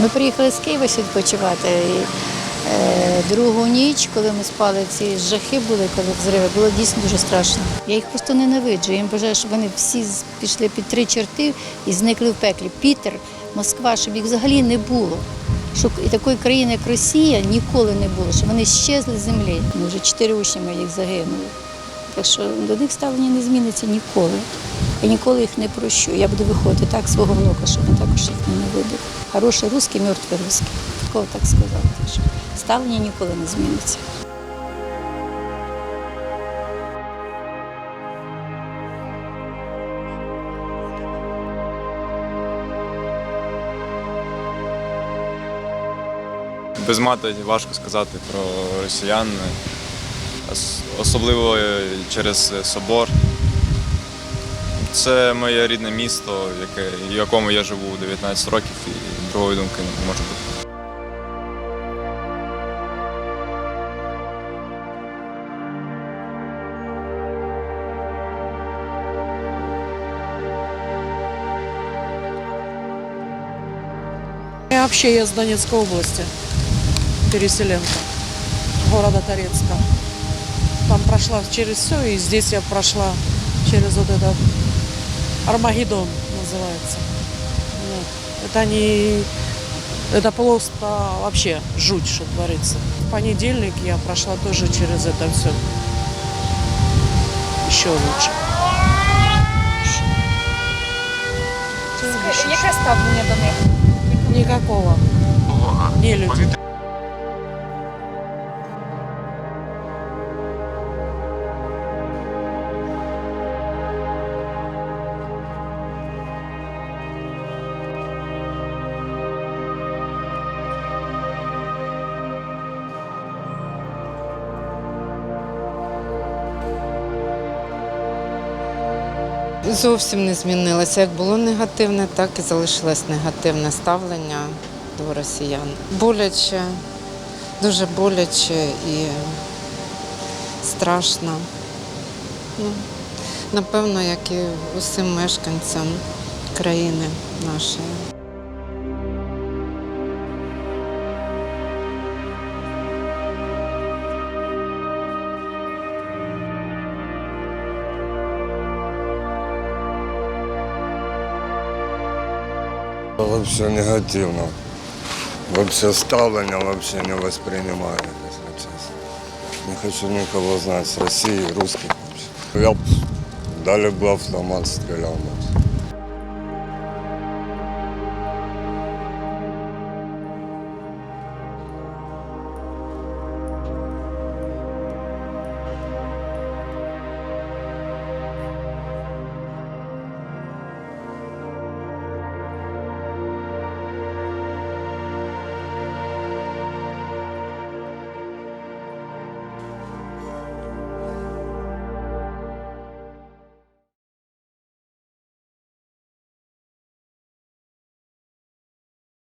Ми приїхали з Києва сюди відпочивати. І, е, другу ніч, коли ми спали, ці жахи були, коли взриви, було дійсно дуже страшно. Я їх просто ненавиджу. Я їм бажаю, щоб вони всі пішли під три чорти і зникли в пеклі. Пітер, Москва, щоб їх взагалі не було. Щоб і такої країни, як Росія, ніколи не було, щоб вони щезли з землі. Ну, вже чотири учні моїх загинули. Так що до них ставлення не зміниться ніколи. Я ніколи їх не прощу. Я буду виходити так свого внука, щоб він також їх ненавидив. Хороший русський, мертвий русський. Такого так що ставлення ніколи не зміниться. Без мати важко сказати про росіян, особливо е, через собор. Це моє рідне місто, в якому я живу 19 років, другої думки не може. Я вообще я с Донецкой области, переселенка, города Торецка. Там прошла через все, и здесь я прошла через вот этот Армагеддон называется. Не... Это просто вообще жуть, что творится. В понедельник я прошла тоже через это все. Еще лучше. Яке ставлення до них? Никакого. Не люди. Зовсім не змінилося. Як було негативне, так і залишилось негативне ставлення до росіян. Боляче, дуже боляче і страшно. Ну, напевно, як і усім мешканцям країни нашої. Вообще негативно. Вообще ставлення вообще не воспринимаю, если честно. Не хочу никого знать с России, русских. Я б дали бы автомат, стрелял.